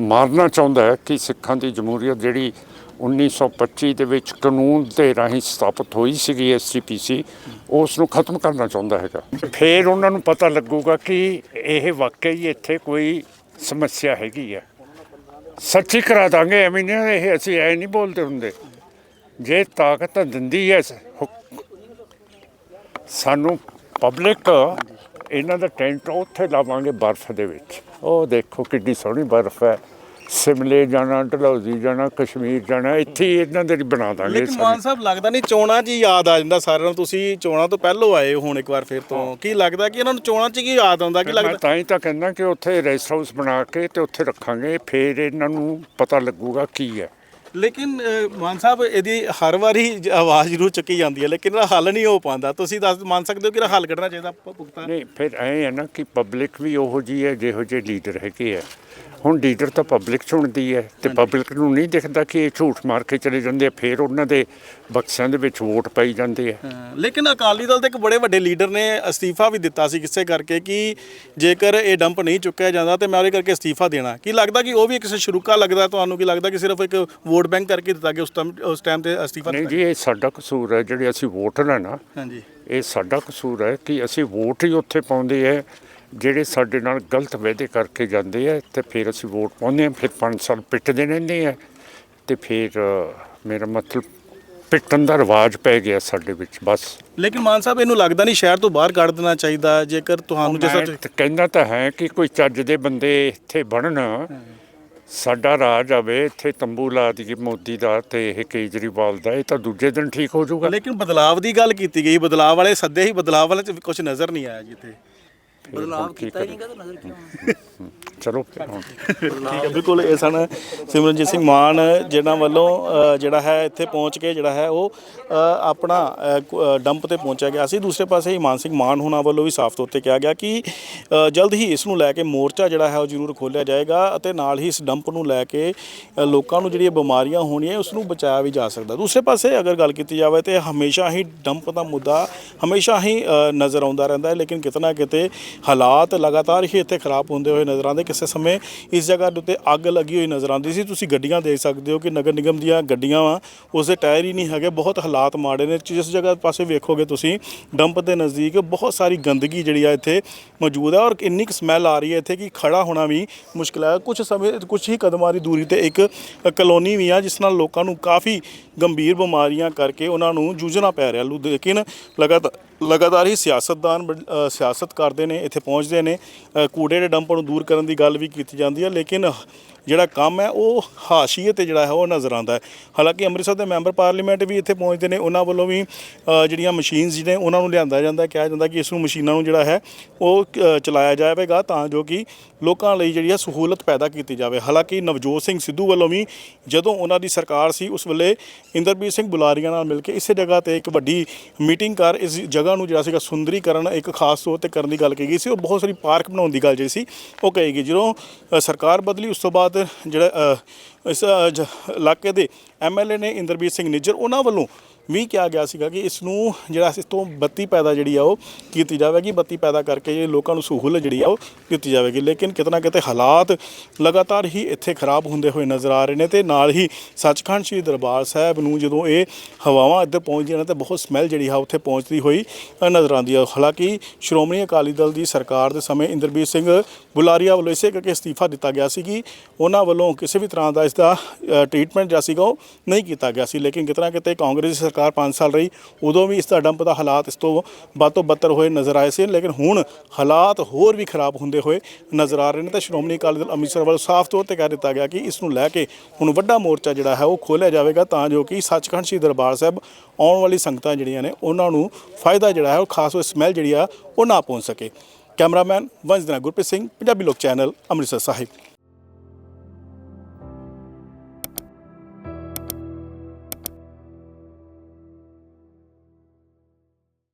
ਮਾਰਨਾ ਚਾਹੁੰਦਾ ਹੈ ਕਿ ਸਿੱਖਾਂ ਦੀ ਜਮਹੂਰੀਅਤ ਜਿਹੜੀ 1925 ਦੇ ਵਿੱਚ ਕਾਨੂੰਨ ਦੇ ਰਾਹੀਂ ਸਥਾਪਿਤ ਹੋਈ ਸੀਗੀ ਐਸਜੀਪੀਸੀ ਉਸ ਨੂੰ ਖਤਮ ਕਰਨਾ ਚਾਹੁੰਦਾ ਹੈਗਾ। ਫਿਰ ਉਹਨਾਂ ਨੂੰ ਪਤਾ ਲੱਗੂਗਾ ਕਿ ਇਹ ਵਾਕਈ ਇੱਥੇ ਕੋਈ ਸਮੱਸਿਆ ਹੈਗੀ ਹੈ। ਸੱਚੀ ਕਰਾ ਦਾਂਗੇ, ਐਵੇਂ ਨਹੀਂ ਇਹ ਅਸੀਂ ਐ ਨਹੀਂ ਬੋਲਦੇ ਹੁੰਦੇ। ਜੇ ਤਾਕਤ ਦਿੰਦੀ ਹੈ ਸਾਨੂੰ ਪਬਲਿਕ ਇਹਨਾਂ ਦਾ ਟੈਂਟ ਉੱਥੇ ਲਾਵਾਂਗੇ ਬਰਫ਼ ਦੇ ਵਿੱਚ। ਉਹ ਦੇਖੋ ਕਿੰਨੀ ਸੋਹਣੀ ਬਰਫ਼ ਹੈ। ਸਿਮਲੇ ਜਾਣਾ ਢਲੌਜ਼ੀ ਜਾਣਾ ਕਸ਼ਮੀਰ ਜਾਣਾ ਇੱਥੇ ਹੀ ਇਹਨਾਂ ਦੇ ਬਣਾ ਦਾਂਗੇ ਲੇਕਿਨ ਮਾਨ ਸਾਹਿਬ ਲੱਗਦਾ ਨਹੀਂ ਚੋਣਾਂ ਹੀ ਯਾਦ ਆ ਜਾਂਦਾ ਸਾਰਿਆਂ ਨੂੰ। ਤੁਸੀਂ ਚੋਣਾਂ ਤੋਂ ਪਹਿਲੋਂ ਆਏ ਹੋ ਹੁਣ ਇੱਕ ਵਾਰ ਫਿਰ ਤੋਂ। ਕੀ ਲੱਗਦਾ ਕਿ ਇਹਨਾਂ ਨੂੰ ਚੋਣਾਂ 'ਚ ਕੀ ਯਾਦ ਆਉਂਦਾ? ਕੀ ਮੈਂ ਲੱਗਦਾ ਤਾਂ ਹੀ ਤਾਂ ਕਹਿੰਦਾ ਕਿ ਉੱਥੇ ਰੈਸਟ ਹਾਊਸ ਬਣਾ ਕੇ ਤੇ ਉੱਥੇ ਰੱਖਾਂਗੇ ਫੇਰ ਇਹਨਾਂ ਨੂੰ ਪਤਾ ਲੱਗੂਗਾ ਕੀ ਹੈ। ਲੇਕਿਨ ਅ, ਮਾਨ ਸਾਹਿਬ ਇਹਦੀ ਹਰ ਵਾਰੀ ਜ- ਆਵਾਜ਼ ਜ਼ਰੂਰ ਚੁੱਕੀ ਜਾਂਦੀ ਹੈ ਲੇਕਿਨ ਇਹਦਾ ਹੱਲ ਨਹੀਂ ਹੋ ਪਾਉਂਦਾ। ਤੁਸੀਂ ਦੱਸ ਮੰਨ ਸਕਦੇ ਹੋ ਕਿ ਇਹਦਾ ਹੱਲ ਕੱਢਣਾ ਚਾਹੀਦਾ ਪੁਖਤਾ ਨਹੀਂ ਫਿਰ ਐ ਹੈ ਨਾ ਕਿ ਪਬਲਿਕ ਵੀ ਉਹੋ ਜੀ ਹੈ ਜਿਹੋ ਜਿਹੇ ਲੀਡਰ ਹੈਗੇ ਆ। ਹੁਣ ਲੀਡਰ ਤਾਂ ਪਬਲਿਕ ਚੁਣਦੀ ਹੈ ਤੇ ਪਬਲਿਕ ਨੂੰ ਨਹੀਂ ਦਿਖਦਾ ਕਿ ਇਹ ਝੂਠ ਮਾਰ ਕੇ ਚਲੇ ਜਾਂਦੇ ਆ ਫਿਰ ਉਹਨਾਂ ਦੇ ਬਕਸਿਆਂ ਦੇ ਵਿੱਚ ਵੋਟ ਪਾਈ ਜਾਂਦੇ ਆ। ਲੇਕਿਨ ਅਕਾਲੀ ਦਲ ਦੇ ਇੱਕ ਬੜੇ ਵੱਡੇ ਲੀਡਰ ਨੇ ਅਸਤੀਫਾ ਵੀ ਦਿੱਤਾ ਸੀ ਕਿਸੇ ਕਰਕੇ ਕਿ ਜੇਕਰ ਇਹ ਡੰਪ ਨਹੀਂ ਚੁੱਕਿਆ ਜਾਂਦਾ ਤੇ ਮੈਂ ਉਹਦੇ ਕਰਕੇ ਅਸਤੀਫਾ ਦੇਣਾ। ਕੀ ਲੱਗਦਾ ਕਿ ਉਹ ਵੀ ਕਿਸੇ ਸ਼ੁਰੂਕਾ ਲੱਗਦਾ ਤੁਹਾਨੂੰ ਕੀ ਲੱਗਦਾ ਕਿ ਸਿਰਫ ਇੱਕ ਵੋਟ ਬੈਂਕ ਕਰਕੇ ਦਿੱਤਾ ਗਿਆ ਉਸ ਟਾਈਮ ਉਸ ਟਾਈਮ ਤੇ ਅਸਤੀਫਾ ਨਹੀਂ ਜੀ ਇਹ ਸਾਡਾ ਕਸੂਰ ਹੈ ਜਿਹੜੇ ਅਸੀਂ ਵੋਟਰ ਆ ਨਾ ਹਾਂਜੀ। ਇਹ ਸਾਡਾ ਕਸੂਰ ਹੈ ਕਿ ਅਸੀਂ ਵੋਟ ਹੀ ਉੱਥੇ ਪਾਉਂਦੇ ਆ ਜਿਹੜੇ ਸਾਡੇ ਨਾਲ ਗਲਤ ਵਾਅਦੇ ਕਰਕੇ ਜਾਂਦੇ ਆ ਤੇ ਫਿਰ ਅਸੀਂ ਵੋਟ ਪਾਉਂਦੇ ਆ ਫਿਰ 5 ਸਾਲ ਪਿੱਟਦੇ ਰਹਿੰਦੇ ਆ ਤੇ ਫਿਰ ਮੇਰਾ ਮਤਲਬ ਪਿੱਟਣ ਦਾ ਰਿਵਾਜ ਪੈ ਗਿਆ ਸਾਡੇ ਵਿੱਚ ਬਸ। ਲੇਕਿਨ ਮਾਨ ਸਾਹਿਬ ਇਹਨੂੰ ਲੱਗਦਾ ਨਹੀਂ ਸ਼ਹਿਰ ਤੋਂ ਬਾਹਰ ਕੱਢ ਦੇਣਾ ਚਾਹੀਦਾ ਜੇਕਰ ਤੁਹਾਨੂੰ ਜਿਸ ਕਹਿੰਦਾ ਤਾਂ ਹੈ ਕਿ ਕੋਈ ਚੱਜ ਦੇ ਬੰਦੇ ਇੱਥੇ ਬਣਨ ਸਾਡਾ ਰਾਜ ਆਵੇ ਇੱਥੇ ਤੰਬੂ ਲਾ ਦਈਏ ਮੋਦੀ ਦਾ ਤੇ ਇਹ ਕੇਜਰੀਵਾਲ ਦਾ ਇਹ ਤਾਂ ਦੂਜੇ ਦਿਨ ਠੀਕ ਹੋ ਜਾਊਗਾ। ਲੇਕਿਨ ਬਦਲਾਵ ਦੀ ਗੱਲ ਕੀਤੀ ਗਈ ਬਦਲਾਵ ਵਾਲੇ ਸੱਦੇ ਹੀ ਬਦਲਾਵ ਵਾਲੇ ਚ ਕੁਝ ਨਜ਼ਰ ਨਹੀਂ ਆਇਆ ਜਿੱਥੇ ਬਦਲਾਵ ਕੀਤਾ ਹੀ ਨਹੀਂ ਗਾ ਨਜ਼ਰ ਕਿਉਂ ਚਲੋ ਹੁਣ ਠੀਕ ਹੈ ਬਿਲਕੁਲ ਇਹ ਸਨ ਸਿਮਰਨਜੀਤ ਸਿੰਘ ਮਾਨ ਜਿਹਨਾਂ ਵੱਲੋਂ ਅ, ਜਿਹੜਾ ਹੈ ਇੱਥੇ ਪਹੁੰਚ ਕੇ ਜਿਹੜਾ ਹੈ ਉਹ ਅ, ਆਪਣਾ ਅ, ਕੁ- ਅ, ਡੰਪ ਤੇ ਪਹੁੰਚਿਆ ਗਿਆ ਸੀ। ਦੂਸਰੇ ਪਾਸੇ ਹੀ ਮਾਨ ਸਿੰਘ ਮਾਨ ਹੋਣਾ ਵੱਲੋਂ ਵੀ ਸਾਫ਼ ਤੌਰ ਤੇ ਕਿਹਾ ਗਿਆ ਕਿ ਅ, ਜਲਦ ਹੀ ਇਸ ਨੂੰ ਲੈ ਕੇ ਮੋਰਚਾ ਜਿਹੜਾ ਹੈ ਉਹ ਜ਼ਰੂਰ ਖੋਲ੍ਹਿਆ ਜਾਏਗਾ ਅਤੇ ਨਾਲ ਹੀ ਇਸ ਡੰਪ ਨੂੰ ਲੈ ਕੇ ਅ, ਲੋਕਾਂ ਨੂੰ ਜਿਹੜੀਆਂ ਬਿਮਾਰੀਆਂ ਹੋਣੀਆਂ ਉਸ ਨੂੰ ਬਚਾਇਆ ਵੀ ਜਾ ਸਕਦਾ। ਦੂਸਰੇ ਪਾਸੇ ਅਗਰ ਗੱਲ ਕੀਤੀ ਜਾਵੇ ਤੇ ਹਮੇਸ਼ਾ ਹੀ ਡੰਪ ਦਾ ਮੁੱਦਾ ਹਮੇਸ਼ਾ ਹੀ ਅ, ਨਜ਼ਰ ਆਉਂਦਾ ਰਹਿੰਦਾ ਹੈ ਲੇਕਿਨ ਕਿਤੇ ਨਾ ਕਿਤੇ ਹਾਲਾਤ ਲਗਾਤਾਰ ਹੀ ਇੱਥੇ ਖਰਾਬ ਹੁੰਦੇ ਹੋਏ ਨਜ਼ਰ ਆਉਂਦੇ। ਕਿਸੇ ਸਮੇਂ ਇਸ ਜਗ੍ਹਾ ਦੇ ਉੱਤੇ ਅੱਗ ਲੱਗੀ ਹੋਈ ਨਜ਼ਰ ਆਉਂਦੀ ਸੀ। ਤੁਸੀਂ ਗੱਡੀਆਂ ਦੇਖ ਸਕਦੇ ਹੋ ਕਿ ਨਗਰ ਨਿਗਮ ਦੀਆਂ ਗੱਡੀਆਂ ਵਾ, ਉਸਦੇ ਟਾਇਰ ਹੀ ਨਹੀਂ ਹੈਗੇ, ਬਹੁਤ ਹਾਲਾਤ ਮਾੜੇ ਨੇ। ਜਿਸ ਜਗ੍ਹਾ ਪਾਸੇ ਵੇਖੋਗੇ ਤੁਸੀਂ, ਡੰਪ ਦੇ ਨਜ਼ਦੀਕ ਬਹੁਤ ਸਾਰੀ ਗੰਦਗੀ ਜਿਹੜੀ ਆ ਇੱਥੇ ਮੌਜੂਦ ਹੈ ਔਰ ਇੰਨੀ ਕੁ ਸਮੈਲ ਆ ਰਹੀ ਹੈ ਇੱਥੇ ਕਿ ਖੜਾ ਹੋਣਾ ਵੀ ਮੁਸ਼ਕਿਲ ਹੈ। ਕੁਝ ਸਮੇਂ ਕੁਝ ਹੀ ਕਦਮਾਂ ਦੀ ਦੂਰੀ ਤੇ ਇੱਕ ਕਲੋਨੀ ਵੀ ਆ, ਜਿਸ ਨਾਲ ਲੋਕਾਂ ਨੂੰ ਕਾਫੀ ਗੰਭੀਰ ਬਿਮਾਰੀਆਂ ਕਰਕੇ ਉਹਨਾਂ ਨੂੰ ਜੂਝਣਾ ਪੈ ਰਿਹਾ। ਲੂ ਲੇਕਿਨ ਲਗਾਤਾਰ ਲਗਾਤਾਰ ਹੀ ਸਿਆਸਤਦਾਨ ਬ- ਸਿਆਸਤ ਕਰਦੇ ਨੇ, ਇੱਥੇ ਪਹੁੰਚਦੇ ਨੇ। ਕੂੜੇ ਦੇ ਡੰਪ ਨੂੰ ਦੂਰ ਕਰਨ ਦੀ ਗੱਲ ਵੀ ਕੀਤੀ ਜਾਂਦੀ ਹੈ। ਲੇਕਿਨ ਜਿਹੜਾ ਕੰਮ ਹੈ, ਉਹ ਹਾਸ਼ੀਏ ਤੇ ਜਿਹੜਾ ਹੈ, ਉਹ ਨਜ਼ਰ ਆਉਂਦਾ ਹੈ। ਹਾਲਾਂਕਿ ਅੰਮ੍ਰਿਤਸਰ ਦੇ ਮੈਂਬਰ ਪਾਰਲੀਮੈਂਟ ਵੀ ਇੱਥੇ ਪਹੁੰਚਦੇ ਨੇ। ਉਹਨਾਂ ਵੱਲੋਂ ਵੀ ਜਿਹੜੀਆਂ ਮਸ਼ੀਨਸ ਨੇ, ਉਹਨਾਂ ਨੂੰ ਲਿਆਂਦਾ ਜਾਂਦਾ ਕਿਹਾ ਜਾਂਦਾ ਕਿ ਇਸ ਨੂੰ ਮਸ਼ੀਨਾਂ ਨੂੰ ਜਿਹੜਾ ਹੈ, ਉਹ ਚਲਾਇਆ ਜਾਵੇਗਾ ਤਾਂ ਜੋ ਕਿ ਲੋਕਾਂ ਲਈ ਜਿਹੜੀ ਹੈ, ਸਹੂਲਤ ਪੈਦਾ ਕੀਤੀ ਜਾਵੇ। ਹਾਲਾਂਕਿ ਨਵਜੋਤ ਸਿੰਘ ਸਿੱਧੂ ਵੱਲੋਂ ਵੀ ਜਦੋਂ ਉਹਨਾਂ ਦੀ ਸਰਕਾਰ ਸੀ, ਉਸ ਵੇਲੇ ਇੰਦਰਬੀਰ ਸਿੰਘ ਬੁਲਾਰੀਆਂ ਨਾਲ ਮਿਲ ਕੇ ਇਸੇ ਜਗ੍ਹਾ ਤੇ ਇੱਕ ਵੱਡੀ ਮੀਟਿੰਗ ਕਰ, ਇਸ ਜਗ੍ਹਾ ਨੂੰ ਜਿਹੜਾ ਸੀਗਾ, ਸੁੰਦਰੀਕਰਨ ਇੱਕ ਖਾਸ ਤੌਰ ਤੇ ਕਰਨ ਦੀ ਗੱਲ ਕਹੀ ਗਈ ਸੀ। ਔਰ ਬਹੁਤ ਸਾਰੀ ਪਾਰਕ ਬਣਾਉਣ ਦੀ ਗੱਲ ਜਿਹੜੀ ਸੀ, ਉਹ ਕਹੀ ਗਈ। ਜਦੋਂ ਸਰਕਾਰ ਬਦਲੀ, ਉਸ ਤੋਂ ਬਾਅਦ ਜਿਹੜਾ ਅ, ਇਸ ਅ, ਜ- ਇਲਾਕੇ ਦੇ ਐਮਐਲਏ ਨੇ ਇੰਦਰਬੀਰ ਸਿੰਘ ਨਿੱਜਰ ਉਹਨਾਂ ਵੱਲੋਂ ਵੀ ਕਿਹਾ ਗਿਆ ਸੀਗਾ ਕਿ ਇਸ ਨੂੰ ਜਿਹੜਾ ਇਸ ਤੋਂ ਬੱਤੀ ਪੈਦਾ ਜਿਹੜੀ ਆ ਉਹ ਕੀਤੀ ਜਾਵੇਗੀ, ਬੱਤੀ ਪੈਦਾ ਕਰਕੇ ਲੋਕਾਂ ਨੂੰ ਸਹੂਲਤ ਜਿਹੜੀ ਆ ਉਹ ਦਿੱਤੀ ਜਾਵੇਗੀ। ਲੇਕਿਨ ਕਿਤੇ ਨਾ ਕਿਤੇ ਹਾਲਾਤ ਲਗਾਤਾਰ ਹੀ ਇੱਥੇ ਖਰਾਬ ਹੁੰਦੇ ਹੋਏ ਨਜ਼ਰ ਆ ਰਹੇ ਨੇ ਤੇ ਨਾਲ ਹੀ ਸੱਚਖੰਡ ਸ੍ਰੀ ਦਰਬਾਰ ਸਾਹਿਬ ਨੂੰ ਜਦੋਂ ਇਹ ਹਵਾਵਾਂ ਇੱਧਰ ਪਹੁੰਚਦੀਆਂ ਨੇ ਤਾਂ ਬਹੁਤ ਸਮੈਲ ਜਿਹੜੀ ਆ ਉੱਥੇ ਪਹੁੰਚਦੀ ਹੋਈ ਨਜ਼ਰ ਆਉਂਦੀ ਆ। ਹਾਲਾਂਕਿ ਸ਼੍ਰੋਮਣੀ ਅਕਾਲੀ ਦਲ ਦੀ ਸਰਕਾਰ ਦੇ ਸਮੇਂ ਇੰਦਰਬੀਰ ਸਿੰਘ ਬੁਲਾਰੀਆ ਵੱਲੋਂ ਇਸੇ ਕਰਕੇ ਅਸਤੀਫਾ ਦਿੱਤਾ ਗਿਆ ਸੀ ਕਿ ਉਹਨਾਂ ਵੱਲੋਂ ਕਿਸੇ ਵੀ ਤਰ੍ਹਾਂ ਦਾ ਇਸ ਦਾ ਟ੍ਰੀਟਮੈਂਟ ਜਿਹੜਾ ਸੀਗਾ ਉਹ ਨਹੀਂ ਕੀਤਾ ਗਿਆ ਸੀ। ਲੇਕਿਨ ਕਿਤੇ ਨਾ ਕਿਤੇ ਕਾਂਗਰਸ ਦੀ ਸਰਕਾਰ 5 ਸਾਲ ਰਹੀ, ਉਦੋਂ ਵੀ ਇਸ ਦਾ ਡੰਪ ਦਾ ਹਾਲਾਤ ਇਸ ਤੋਂ ਵੱਧ ਤੋਂ ਬੱਤਰ ਹੋਏ ਨਜ਼ਰ ਆਏ ਸੀ, ਲੇਕਿਨ ਹੁਣ ਹਾਲਾਤ ਹੋਰ ਵੀ ਖਰਾਬ ਹੁੰਦੇ ਹੋਏ ਨਜ਼ਰ ਆ ਰਹੇ ਨੇ। ਤਾਂ ਸ਼੍ਰੋਮਣੀ ਅਕਾਲੀ ਦਲ ਅੰਮ੍ਰਿਤਸਰ ਵੱਲੋਂ ਸਾਫ਼ ਤੌਰ ਤੇ ਕਹਿ ਦਿੱਤਾ ਗਿਆ ਕਿ ਇਸ ਨੂੰ ਲੈ ਕੇ ਹੁਣ ਵੱਡਾ ਮੋਰਚਾ ਜਿਹੜਾ ਹੈ, ਉਹ ਖੋਲ੍ਹਿਆ ਜਾਵੇਗਾ, ਤਾਂ ਜੋ ਕਿ ਸੱਚਖੰਡ ਸ੍ਰੀ ਦਰਬਾਰ ਸਾਹਿਬ ਆਉਣ ਵਾਲੀ ਸੰਗਤਾਂ ਜਿਹੜੀਆਂ ਨੇ, ਉਹਨਾਂ ਨੂੰ ਫਾਇਦਾ ਜਿਹੜਾ ਹੈ, ਉਹ ਖਾਸ ਉਹ ਸਮੈਲ ਜਿਹੜੀ ਆ, ਉਹ ਨਾ ਪਹੁੰਚ ਸਕੇ। ਕੈਮਰਾਮੈਨ ਵੰਜਨਾ ਗੁਰਪ੍ਰੀਤ ਸਿੰਘ, ਪੰਜਾਬੀ ਲੋਕ ਚੈਨਲ ਅੰਮ੍ਰਿਤਸਰ ਸਾਹਿਬ।